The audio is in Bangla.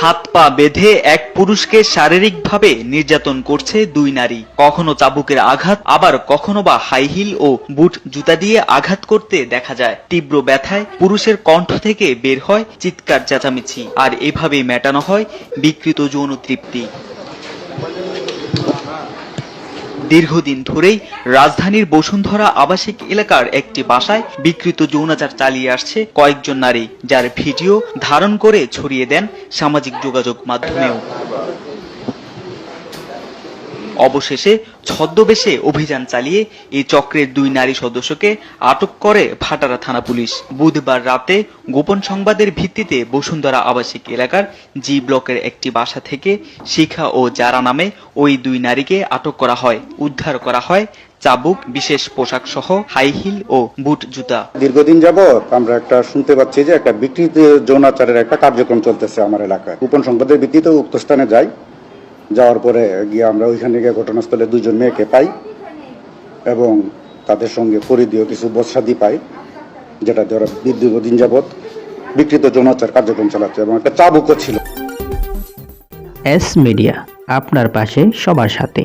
হাত পা বেঁধে এক পুরুষকে শারীরিকভাবে নির্যাতন করছে দুই নারী। কখনো চাবুকের আঘাত, আবার কখনো বা হাই হিল ও বুট জুতা দিয়ে আঘাত করতে দেখা যায়। তীব্র ব্যথায় পুরুষের কণ্ঠ থেকে বের হয় চিৎকার চেঁচামেচি। আর এভাবেই মেটানো হয় বিকৃত যৌন তৃপ্তি। দীর্ঘদিন ধরেই রাজধানীর বসুন্ধরা আবাসিক এলাকার একটি বাসায় বিকৃত যৌনাচার চালিয়ে আসছে কয়েকজন নারী, যার ভিডিও ধারণ করে ছড়িয়ে দেন সামাজিক যোগাযোগ মাধ্যমেও। অবশেষে ছদ্মবেশে অভিযান চালিয়ে এই চক্রের দুই নারী সদস্যকে আটক করে ভাটারা থানা পুলিশ। বুধবার রাতে গোপন সংবাদের ভিত্তিতে বসুন্ধরা আবাসিক এলাকার জি ব্লকের একটি বাসা থেকে শিখা ও জারা নামে ওই দুই নারীকে আটক করা হয়। উদ্ধার করা হয় চাবুক, বিশেষ পোশাক সহ হাই হিল ও বুট জুতা। দীর্ঘদিন যাবৎ আমরা একটা শুনতে পাচ্ছি যে একটা বিকৃত যৌনাচারের একটা কার্যক্রম চলতেছে আমার এলাকায়। গোপন সংবাদের ভিত্তিতে উক্ত স্থানে যাই। যাওয়ার পরে গিয়ে আমরা ওইখানে গিয়ে ঘটনাস্থলে দুজন মেয়েকে পাই এবং তাদের সঙ্গে পরিধীয় কিছু বসাদি পাই যেটা ধরো দিন যাবৎ বিকৃত যৌনাচার কার্যক্রম চালাচ্ছে এবং একটা চাবুকও ছিল। এস মিডিয়া, আপনার পাশে সবার সাথে।